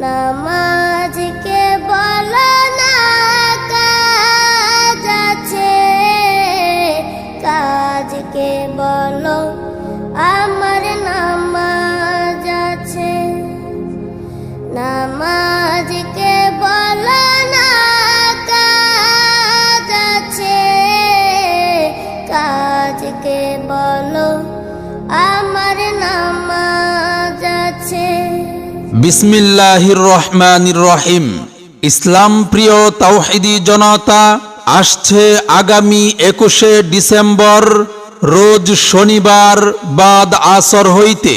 নামাজকে বলো না আছে। কাজকে বলো, আমার নামাজ আছে। নামাজকে বলো না, কাজ আছে। কাজকে বলো বিসমিল্লাহির রহমানির রহিম। ইসলাম প্রিয় তাওহিদি জনতা, আসছে আগামী একুশে ডিসেম্বর, রোজ শনিবার বাদ আসর হইতে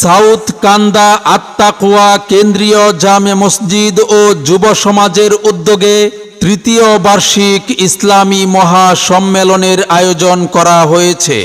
সাউথ কান্দা আত্মাকুয়া কেন্দ্রীয় জামে মসজিদ ও যুব সমাজের উদ্যোগে তৃতীয় বার্ষিক ইসলামী মহা সম্মেলনের আয়োজন করা হয়েছে।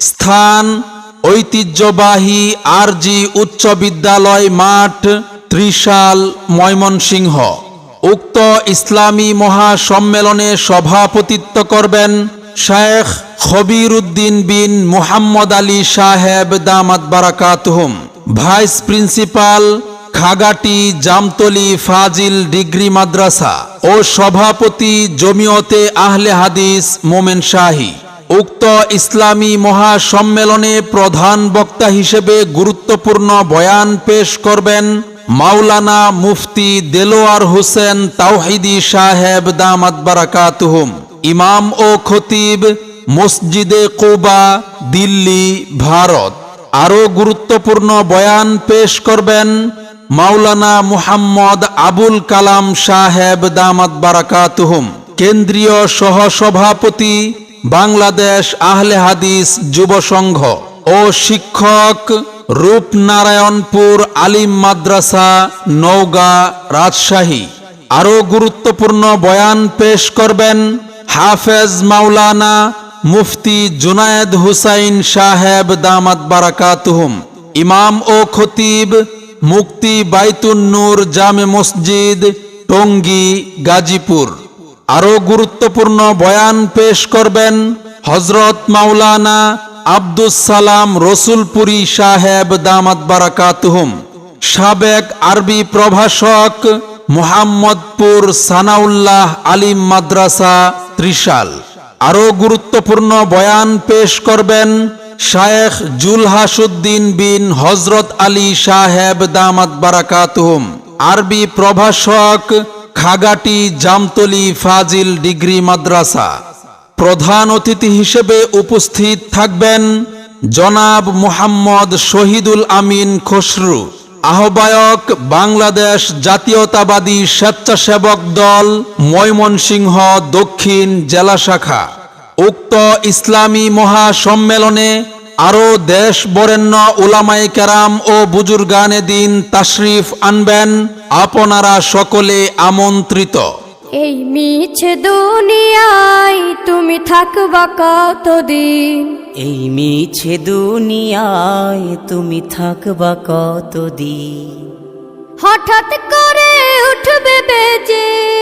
স্থান ঐতিহ্যবাহী আরজি উচ্চ বিদ্যালয় মাঠ ত্রিশাল ময়মনসিংহ। উক্ত ইসলামী মহাসম্মেলনে সভাপতিত্ব করবেন শায়েখ খবির উদ্দিন বিন মুহাম্মদ আলী সাহেব দামাত বারাকাতহুম। ভাইস প্রিন্সিপাল খাগাটি জামতলি ফাজিল ডিগ্রি মাদ্রাসা ও সভাপতি জমিয়তে আহলে হাদিস মোমেন শাহী। উক্ত ইসলামী মহাসম্মেলনে প্রধান বক্তা হিসেবে গুরুত্বপূর্ণ বয়ান পেশ করবেন মাওলানা মুফতি দেলোয়ার হোসেন তাওহিদি সাহেব দামাত বারাকাতুহুম, ইমাম ও খতিব মসজিদে কুবা, দিল্লি, ভারত। আরও গুরুত্বপূর্ণ বয়ান পেশ করবেন মাওলানা মুহাম্মদ আবুল কালাম সাহেব দামাত বারাকাতুহুম, কেন্দ্রীয় সহসভাপতি বাংলাদেশ আহলে হাদিস যুব সংঘ ও শিক্ষক রূপনারায়ণপুর আলিম মাদ্রাসা নওগাঁ রাজশাহী। আরও গুরুত্বপূর্ণ বয়ান পেশ করবেন হাফেজ মাওলানা মুফতি জুনায়েদ হুসাইন সাহেব দামাত বারাকাতুহুম, ইমাম ও খতিব মুক্তি বাইতুন্নুর জামে মসজিদ, টঙ্গী, গাজীপুর। আরও গুরুত্বপূর্ণ বয়ান পেশ করবেন হজরত মাওলানা আব্দুস সালাম রসুলপুরি সাহেব দামাত বারাকাতুহুম, সাবেক আরবি প্রভাষক মোহাম্মদপুর সানাউল্লাহ আলিম মাদ্রাসা ত্রিশাল। আরও গুরুত্বপূর্ণ বয়ান পেশ করবেন শায়েখ জুলহাসুদ্দিন বিন হজরত আলী সাহেব দামাত বারাকাতুহুম, আরবি প্রভাষক খাগাটি জামতলি ফাজিল ডিগ্রি মাদ্রাসা। প্রধান অতিথি হিসেবে উপস্থিত থাকবেন জনাব মুহাম্মদ শহীদুল আমিন খসরু, আহ্বায়ক বাংলাদেশ জাতীয়তাবাদী স্বেচ্ছাসেবক দল ময়মনসিংহ দক্ষিণ জেলা শাখা। উক্ত ইসলামী মহাসম্মেলনে আরও দেশ বরেণ্য উলামাই কেরাম ও বুজুর্গানে দিন তাশরিফ আনবেন আপনারা সকলে আমন্ত্রিত। এই মিছে দুনিয়ায় তুমি থাকবা কতদিন? এই মিছে দুনিয়ায় তুমি থাকবা কতদিন? হঠাৎ করে উঠবে বেজে